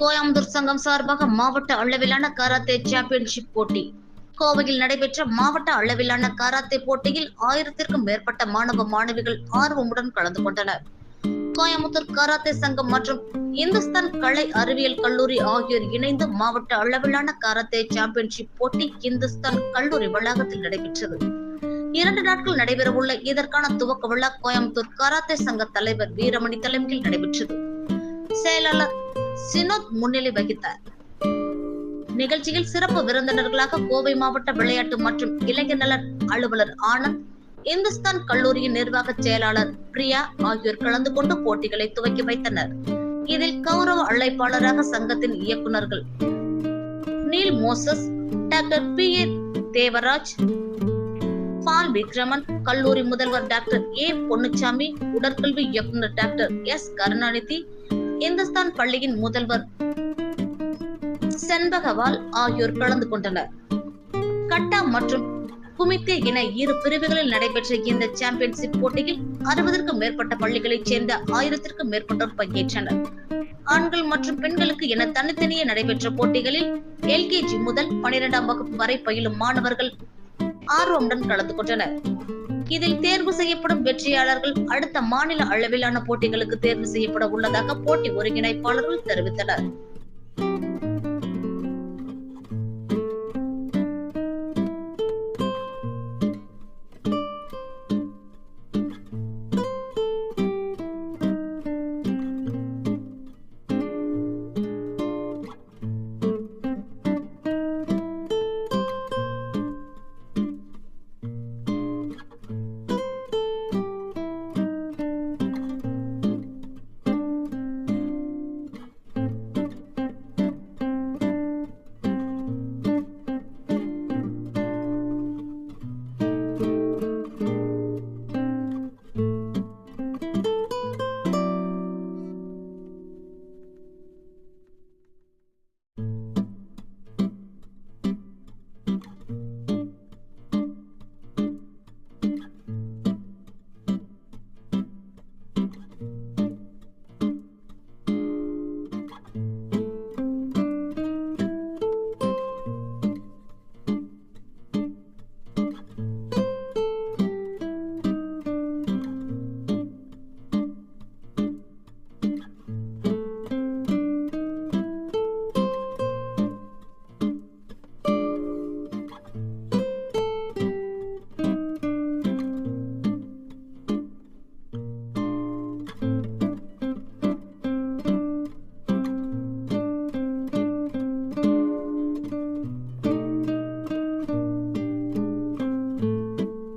கோயம்புத்தூர் சங்கம் சார்பாக மாவட்ட அளவிலான கராத்தே சாம்பியன்ஷிப் போட்டி. கோவையில் நடைபெற்ற மாவட்ட அளவிலான கராத்தே போட்டியில் ஆயிரத்திற்கும் மேற்பட்ட மாணவ மாணவிகள் ஆர்வமுடன் கலந்து கொண்டனர். கோயம்புத்தூர் கராத்தே சங்கம் மற்றும் இந்துஸ்தான் கலை அறிவியல் கல்லூரி ஆகியோர் இணைந்து மாவட்ட அளவிலான கராத்தே சாம்பியன்ஷிப் போட்டி இந்துஸ்தான் கல்லூரி வளாகத்தில் நடைபெற்றது. இரண்டு நாட்கள் நடைபெறவுள்ள இதற்கான துவக்க விழா கோயம்புத்தூர் கராத்தே சங்க தலைவர் வீரமணி தலைமையில் நடைபெற்றது. செயலாளர் சினோத் முன்னிலை வகித்தார். நிகழ்ச்சியில் சிறப்பு விருந்தினர்களாக கோவை மாவட்ட விளையாட்டு மற்றும் இளைஞர் நலன் அலுவலர் ஆனந்த் இந்துஸ்தான் கல்லூரியின் நிர்வாக செயலாளர் பிரியா ஆகியோர் கலந்து கொண்டு போட்டிகளை துவக்கி வைத்தனர். இதில் கௌரவ அழைப்பாளராக சங்கத்தின் இயக்குநர்கள் Neil Moses doctor P A Devaraj Paul Vikraman கல்லூரி முதல்வர் டாக்டர் ஏ பொன்னுச்சாமி உடற்கல்வி இயக்குநர் டாக்டர் எஸ் கருணாநிதி இந்துஸ்தான் பள்ளியின் முதல்வர் செண்பகவால் ஆகியோர் கலந்து கொண்டனர். கட்டா மற்றும் குமித்தே என இரு பிரிவுகளில் நடைபெற்ற இந்த சாம்பியன்ஷிப் போட்டியில் அறுபதற்கும் மேற்பட்ட பள்ளிகளைச் சேர்ந்த ஆயிரத்திற்கும் மேற்பட்டோர் பங்கேற்றனர். ஆண்கள் மற்றும் பெண்களுக்கு என தனித்தனியே நடைபெற்ற போட்டிகளில் எல்கேஜி முதல் பனிரெண்டாம் வகுப்பு வரை பயிலும் மாணவர்கள் ஆர்வமுடன் கலந்து கொண்டனர். இதில் தேர்வு செய்யப்படும் வெற்றியாளர்கள் அடுத்த மாநில அளவிலான போட்டிகளுக்கு தேர்வு செய்யப்பட உள்ளதாக போட்டி ஒருங்கிணைப்பாளர்கள் தெரிவித்தனர்.